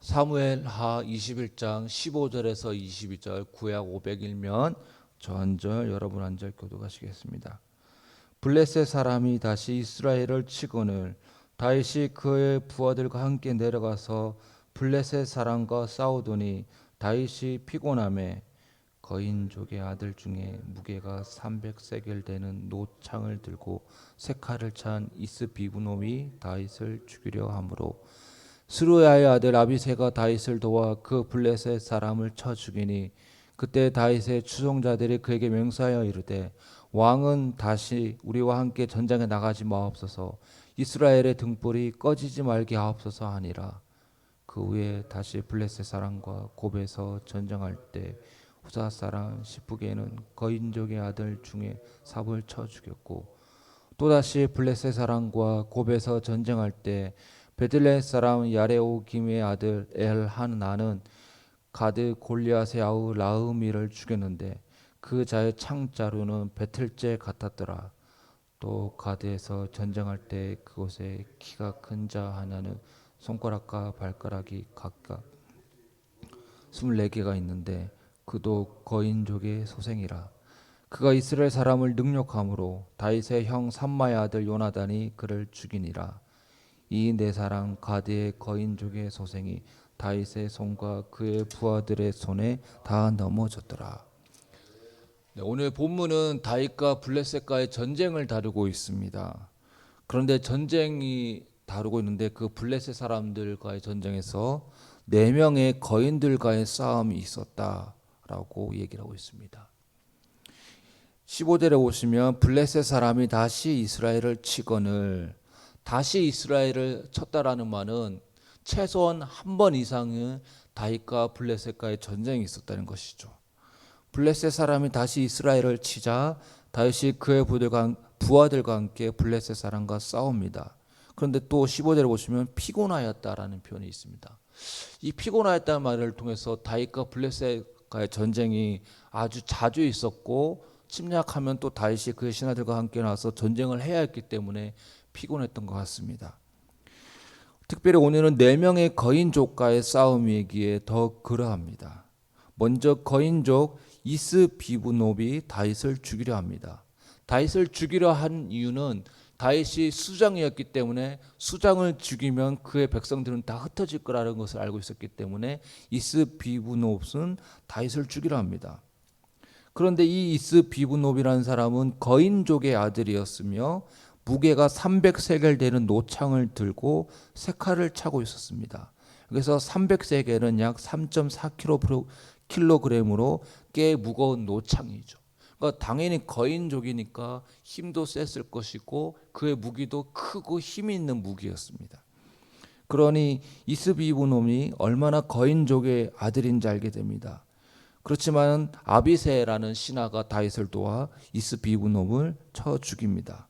사무엘하 21장 15절에서 22절 구약 500일면 저한절 여러분 한절 교도하시겠습니다. 블레셋 사람이 다시 이스라엘을 치거늘 다윗이 그의 부하들과 함께 내려가서 블레셋 사람과 싸우더니 다윗이 피곤함에 거인족의 아들 중에 무게가 300세겔 되는 노창을 들고 세칼을 찬 이스비브놈이 다윗을 죽이려 하므로 스루야의 아들 아비세가 다윗을 도와 그 블레셋 사람을 쳐 죽이니 그때 다윗의 추종자들이 그에게 맹세하여 이르되 왕은 다시 우리와 함께 전장에 나가지 마옵소서. 이스라엘의 등불이 꺼지지 말게 하옵소서 하니라. 그 후에 다시 블레셋 사람과 곱에서 전쟁할 때 후사 사람 시프게는 거인족의 아들 중에 삽을 쳐 죽였고 또다시 블레셋 사람과 곱에서 전쟁할 때 베들레 사람 야레오 김의 아들 엘하나는 가드 골리앗의 아우 라흐미를 죽였는데 그 자의 창자루는 베틀제 같았더라. 또 가드에서 전쟁할 때 그곳에 키가 큰 자 하나는 손가락과 발가락이 각각 24개가 있는데 그도 거인족의 소생이라. 그가 이스라엘 사람을 능력함으로 다윗의 형 삼마의 아들 요나단이 그를 죽이니라. 이네 사람 가드의 거인족의 소생이 다윗의 손과 그의 부하들의 손에 다 넘어졌더라. 네, 오늘 본문은 다윗과 블레셋과의 전쟁을 다루고 있습니다. 그런데 전쟁이 다루고 있는데 그 블레셋 사람들과의 전쟁에서 네 명의 거인들과의 싸움이 있었다라고 얘기를 하고 있습니다. 15절에 오시면 블레셋 사람이 다시 이스라엘을 치거늘 다시 이스라엘을 쳤다라는 말은 최소한 한 번 이상은 다윗과 블레셋과의 전쟁이 있었다는 것이죠. 블레셋 사람이 다시 이스라엘을 치자 다윗이 그의 부들과 부하들과 함께 블레셋 사람과 싸웁니다. 그런데 또 15절에 보시면 피곤하였다라는 표현이 있습니다. 이 피곤하였다는 말을 통해서 다윗과 블레셋과의 전쟁이 아주 자주 있었고 침략하면 또 다윗이 그의 신하들과 함께 나서 전쟁을 해야 했기 때문에 피곤했던 것 같습니다. 특별히 오늘은 네 명의 거인족과의 싸움이기에 더 그러합니다. 먼저 거인족 이스 비브노비 다윗을 죽이려 합니다. 다윗을 죽이려 한 이유는 다윗이 수장이었기 때문에 수장을 죽이면 그의 백성들은 다 흩어질 거라는 것을 알고 있었기 때문에 이스 비브노브는 다윗을 죽이려 합니다. 그런데 이 이스 비브노비라는 사람은 거인족의 아들이었으며 무게가 300세겔 되는 노창을 들고 세 칼을 차고 있었습니다. 그래서 300세겔은 약 3.4kg으로 꽤 무거운 노창이죠. 그러니까 당연히 거인족이니까 힘도 셌을 것이고 그의 무기도 크고 힘이 있는 무기였습니다. 그러니 이스비브놈이 얼마나 거인족의 아들인지 알게 됩니다. 그렇지만 아비세라는 신하가 다윗을 도와 이스비브놈을 쳐 죽입니다.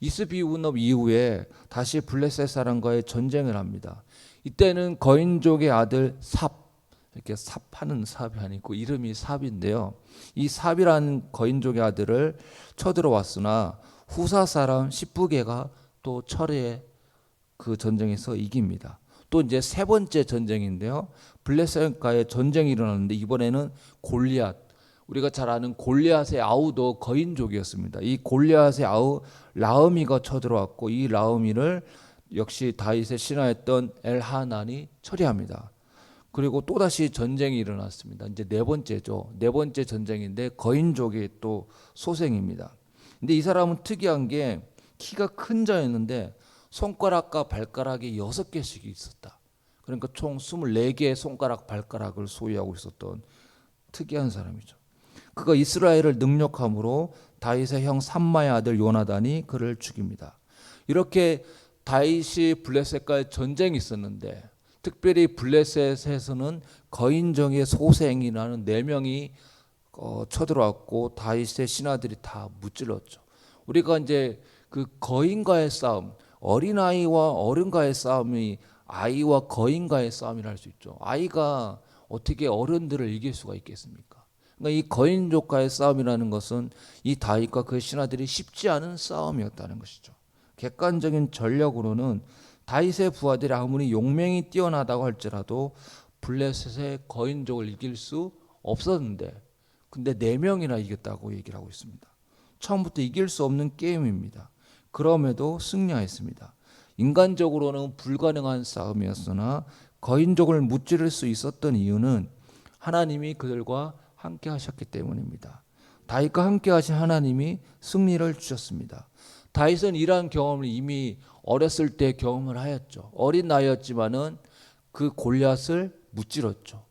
이스비브놈 이후에 다시 블레셋 사람과의 전쟁을 합니다. 이때는 거인족의 아들 삽 이렇게 삽하는 삽이 아니고 이름이 삽인데요. 이 삽이라는 거인족의 아들을 쳐들어왔으나 후사 사람 십부개가 또 철의 그 전쟁에서 이깁니다. 또 이제 세 번째 전쟁인데요. 블레셋과의 전쟁이 일어났는데 이번에는 골리앗 우리가 잘 아는 골리앗의 아우도 거인족이었습니다. 이 골리앗의 아우 라흐미가 쳐들어왔고 이 라흐미를 역시 다윗의 신하였던 엘하난이 처리합니다. 그리고 또다시 전쟁이 일어났습니다. 이제 네 번째죠. 네 번째 전쟁인데 거인족이 또 소생입니다. 근데 이 사람은 특이한 게 키가 큰 자였는데 손가락과 발가락이 여섯 개씩 있었다. 그러니까 총 24개의 손가락 발가락을 소유하고 있었던 특이한 사람이죠. 그가 이스라엘을 능력함으로 다윗의 형 삼마의 아들 요나단이 그를 죽입니다. 이렇게 다윗이 블레셋과의 전쟁이 있었는데 특별히 블레셋에서는 거인정의 소생이라는 네 명이 어, 쳐들어왔고 다윗의 신하들이 다 무찔렀죠. 우리가 이제 그 거인과의 싸움, 어린아이와 어른과의 싸움이 아이와 거인과의 싸움이라 할 수 있죠. 아이가 어떻게 어른들을 이길 수가 있겠습니까? 그러니까 이 거인족과의 싸움이라는 것은 이 다윗과 그 신하들이 쉽지 않은 싸움이었다는 것이죠. 객관적인 전력으로는 다윗의 부하들이 아무리 용맹이 뛰어나다고 할지라도 블레셋의 거인족을 이길 수 없었는데 근데 네 명이나 이겼다고 얘기를 하고 있습니다. 처음부터 이길 수 없는 게임입니다. 그럼에도 승리하였습니다. 인간적으로는 불가능한 싸움이었으나 거인족을 무찌를 수 있었던 이유는 하나님이 그들과 함께 하셨기 때문입니다. 다윗과 함께 하신 하나님이 승리를 주셨습니다. 다윗은 이러한 경험을 이미 어렸을 때 경험을 하였죠. 어린 나이였지만은 그 골리앗을 무찌렀죠.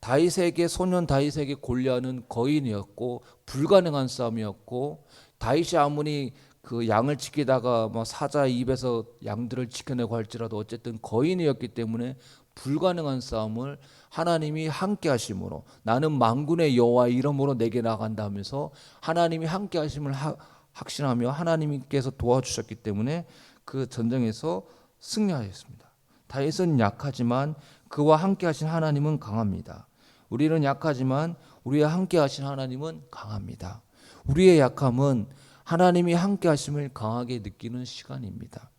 다윗에게 소년 다윗에게 골리앗은 거인이었고 불가능한 싸움이었고 다윗이 아무리 그 양을 지키다가 뭐 사자 입에서 양들을 지켜내고 할지라도 어쨌든 거인이었기 때문에 불가능한 싸움을 하나님이 함께 하심으로 나는 만군의 여호와 이름으로 내게 나간다 하면서 하나님이 함께 하심을 하, 확신하며 하나님께서 도와주셨기 때문에 그 전쟁에서 승리하였습니다. 다윗은 약하지만 그와 함께 하신 하나님은 강합니다. 우리는 약하지만 우리와 함께 하신 하나님은 강합니다. 우리의 약함은 하나님이 함께 하심을 강하게 느끼는 시간입니다.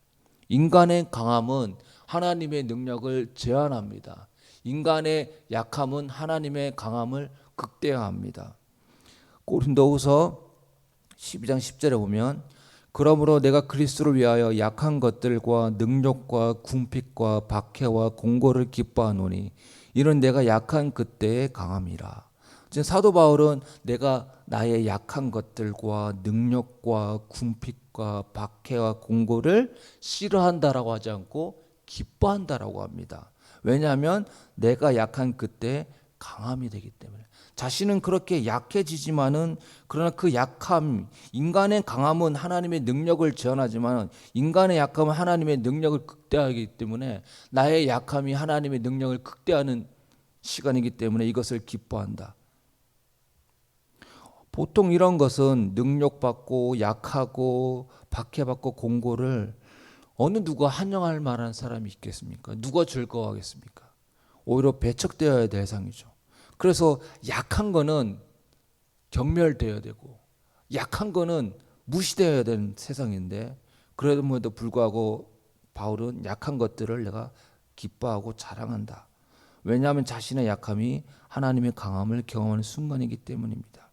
인간의 강함은 하나님의 능력을 제한합니다. 인간의 약함은 하나님의 강함을 극대화합니다. 고린도후서 12장 10절에 보면 그러므로 내가 그리스도를 위하여 약한 것들과 능력과 궁핍과 박해와 공고를 기뻐하노니 이는 내가 약한 그때의 강함이라. 지금 사도 바울은 내가 나의 약한 것들과 능력과 궁핍과 박해와 공고를 싫어한다라고 하지 않고 기뻐한다라고 합니다. 왜냐하면 내가 약한 그때 강함이 되기 때문에 자신은 그렇게 약해지지만은 그러나 그 약함 인간의 강함은 하나님의 능력을 제한하지만 인간의 약함은 하나님의 능력을 극대화하기 때문에 나의 약함이 하나님의 능력을 극대화하는 시간이기 때문에 이것을 기뻐한다. 보통 이런 것은 능력받고 약하고 박해받고 공고를 어느 누가 환영할 만한 사람이 있겠습니까? 누가 즐거워하겠습니까? 오히려 배척되어야 될 상이죠. 그래서 약한 거는 경멸되어야 되고 약한 거는 무시되어야 되는 세상인데 그럼에도 불구하고 바울은 약한 것들을 내가 기뻐하고 자랑한다. 왜냐하면 자신의 약함이 하나님의 강함을 경험하는 순간이기 때문입니다.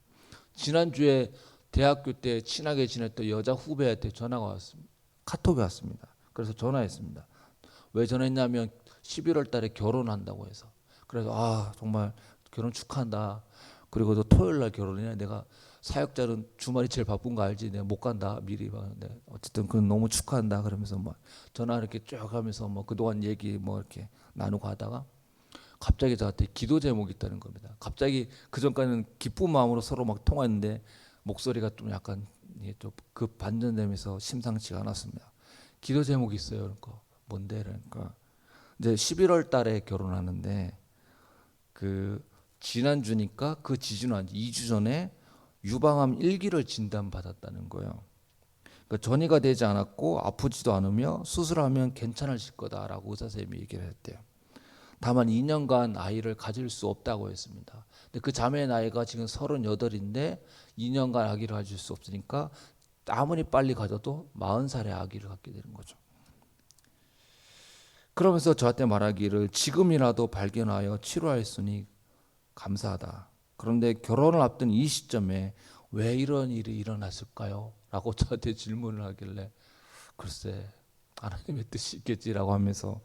지난주에 대학교 때 친하게 지냈던 여자 후배한테 전화가 왔습니다. 카톡이 왔습니다. 그래서 전화했습니다. 왜 전화했냐면 11월 달에 결혼한다고 해서. 그래서 아, 정말 결혼 축하한다. 그리고 또 토요일 날 결혼이냐. 내가 사역자는 주말이 제일 바쁜 거 알지? 내가 못 간다. 미리 봤는데 어쨌든 그건 너무 축하한다. 그러면서 막 전화 이렇게 쭉 하면서 뭐 그동안 얘기 뭐 이렇게 나누고 하다가 갑자기 저한테 기도 제목이 있다는 겁니다. 갑자기 그 전까지는 기쁜 마음으로 서로 막 통화했는데 목소리가 좀 약간 좀급 반전되면서 심상치가 않았습니다. 기도 제목이 있어요. 그러니까 뭔데? 그러니까 이제 11월 달에 결혼하는데 그 지난 주니까 그 지지는 한 2주 전에 유방암 1기를 진단받았다는 거예요. 그러니까 전이가 되지 않았고 아프지도 않으며 수술하면 괜찮아질 거다라고 의사 선생님이 얘기를 했대요. 다만 2년간 아이를 가질 수 없다고 했습니다. 근데 그 자매의 나이가 지금 38인데 2년간 아기를 가질 수 없으니까 아무리 빨리 가져도 40살에 아기를 갖게 되는 거죠. 그러면서 저한테 말하기를 지금이라도 발견하여 치료하였으니 감사하다. 그런데 결혼을 앞둔 이 시점에 왜 이런 일이 일어났을까요? 라고 저한테 질문을 하길래 글쎄 하나님의 뜻이 있겠지라고 하면서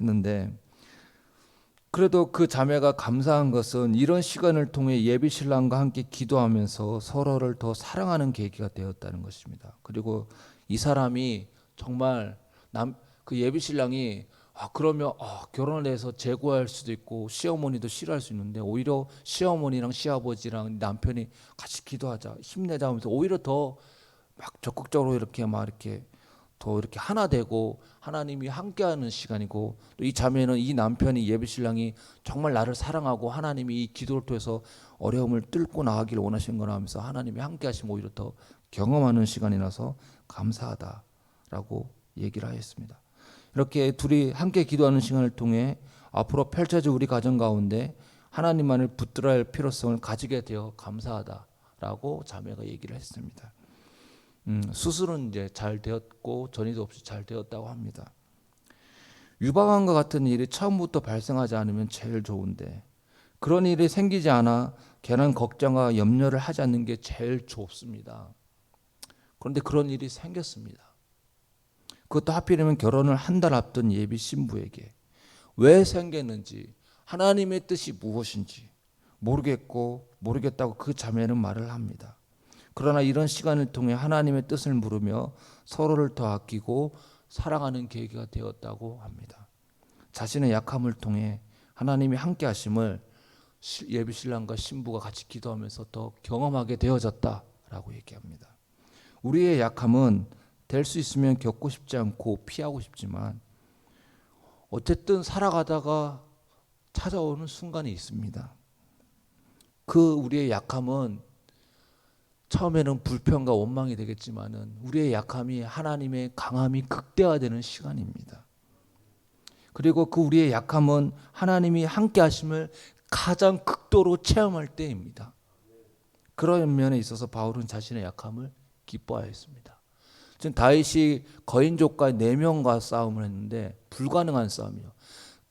했는데 그래도 그 자매가 감사한 것은 이런 시간을 통해 예비 신랑과 함께 기도하면서 서로를 더 사랑하는 계기가 되었다는 것입니다. 그리고 이 사람이 정말 남 그 예비 신랑이 아 그러면 아, 결혼을 해서 재고할 수도 있고 시어머니도 싫어할 수 있는데 오히려 시어머니랑 시아버지랑 남편이 같이 기도하자 힘내자 하면서 오히려 더 막 적극적으로 이렇게 막 이렇게 더 이렇게 하나 되고 하나님이 함께하는 시간이고 또 이 자매는 이 남편이 예비 신랑이 정말 나를 사랑하고 하나님이 이 기도를 통해서 어려움을 뚫고 나가기를 원하신 거나 하면서 하나님이 함께하시면 오히려 더 경험하는 시간이라서 감사하다라고 얘기를 하였습니다. 이렇게 둘이 함께 기도하는 시간을 통해 앞으로 펼쳐질 우리 가정 가운데 하나님만을 붙들어야 할 필요성을 가지게 되어 감사하다라고 자매가 얘기를 했습니다. 음, 수술은 이제 잘 되었고 전이도 없이 잘 되었다고 합니다. 유방암과 같은 일이 처음부터 발생하지 않으면 제일 좋은데 그런 일이 생기지 않아 괜한 걱정과 염려를 하지 않는 게 제일 좋습니다. 그런데 그런 일이 생겼습니다. 그것도 하필이면 결혼을 한 달 앞둔 예비 신부에게 왜 생겼는지 하나님의 뜻이 무엇인지 모르겠고 모르겠다고 그 자매는 말을 합니다. 그러나 이런 시간을 통해 하나님의 뜻을 물으며 서로를 더 아끼고 사랑하는 계기가 되었다고 합니다. 자신의 약함을 통해 하나님이 함께 하심을 시- 예비 신랑과 신부가 같이 기도하면서 더 경험하게 되어졌다라고 얘기합니다. 우리의 약함은 될 수 있으면 겪고 싶지 않고 피하고 싶지만 어쨌든 살아가다가 찾아오는 순간이 있습니다. 그 우리의 약함은 처음에는 불평과 원망이 되겠지만은 우리의 약함이 하나님의 강함이 극대화되는 시간입니다. 그리고 그 우리의 약함은 하나님이 함께 하심을 가장 극도로 체험할 때입니다. 그런 면에 있어서 바울은 자신의 약함을 기뻐하였습니다. 지금 다윗이 거인족과 네 명과 싸움을 했는데 불가능한 싸움이요.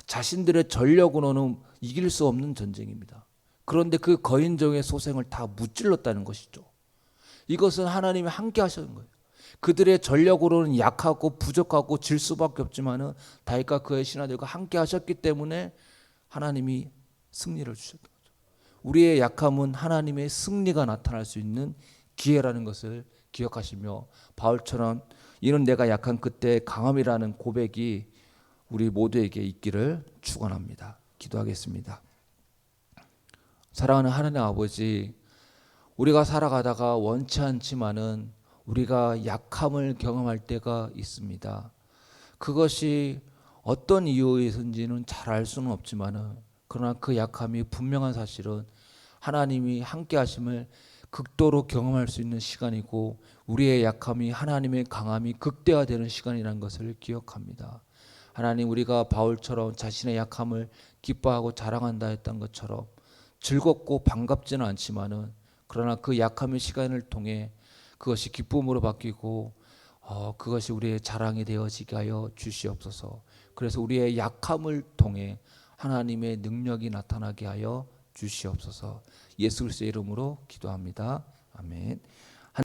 자신들의 전력으로는 이길 수 없는 전쟁입니다. 그런데 그 거인족의 소생을 다 무찔렀다는 것이죠. 이것은 하나님이 함께 하시는 거예요. 그들의 전력으로는 약하고 부족하고 질 수밖에 없지만은 다윗과 그의 신하들과 함께 하셨기 때문에 하나님이 승리를 주셨던 거죠. 우리의 약함은 하나님의 승리가 나타날 수 있는 기회라는 것을 기억하시며 바울처럼 이는 내가 약한 그때 강함이라는 고백이 우리 모두에게 있기를 축원합니다. 기도하겠습니다. 사랑하는 하나님 아버지, 우리가 살아가다가 원치 않지만은 우리가 약함을 경험할 때가 있습니다. 그것이 어떤 이유에서인지는 잘 알 수는 없지만은 그러나 그 약함이 분명한 사실은 하나님이 함께 하심을 극도로 경험할 수 있는 시간이고 우리의 약함이 하나님의 강함이 극대화되는 시간이라는 것을 기억합니다. 하나님 우리가 바울처럼 자신의 약함을 기뻐하고 자랑한다 했던 것처럼 즐겁고 반갑지는 않지만은 그러나 그 약함의 시간을 통해 그것이 기쁨으로 바뀌고 어, 그것이 우리의 자랑이 되어지게 하여 주시옵소서. 그래서 우리의 약함을 통해 하나님의 능력이 나타나게 하여 주시옵소서. 예수 그리스도의 이름으로 기도합니다. 아멘.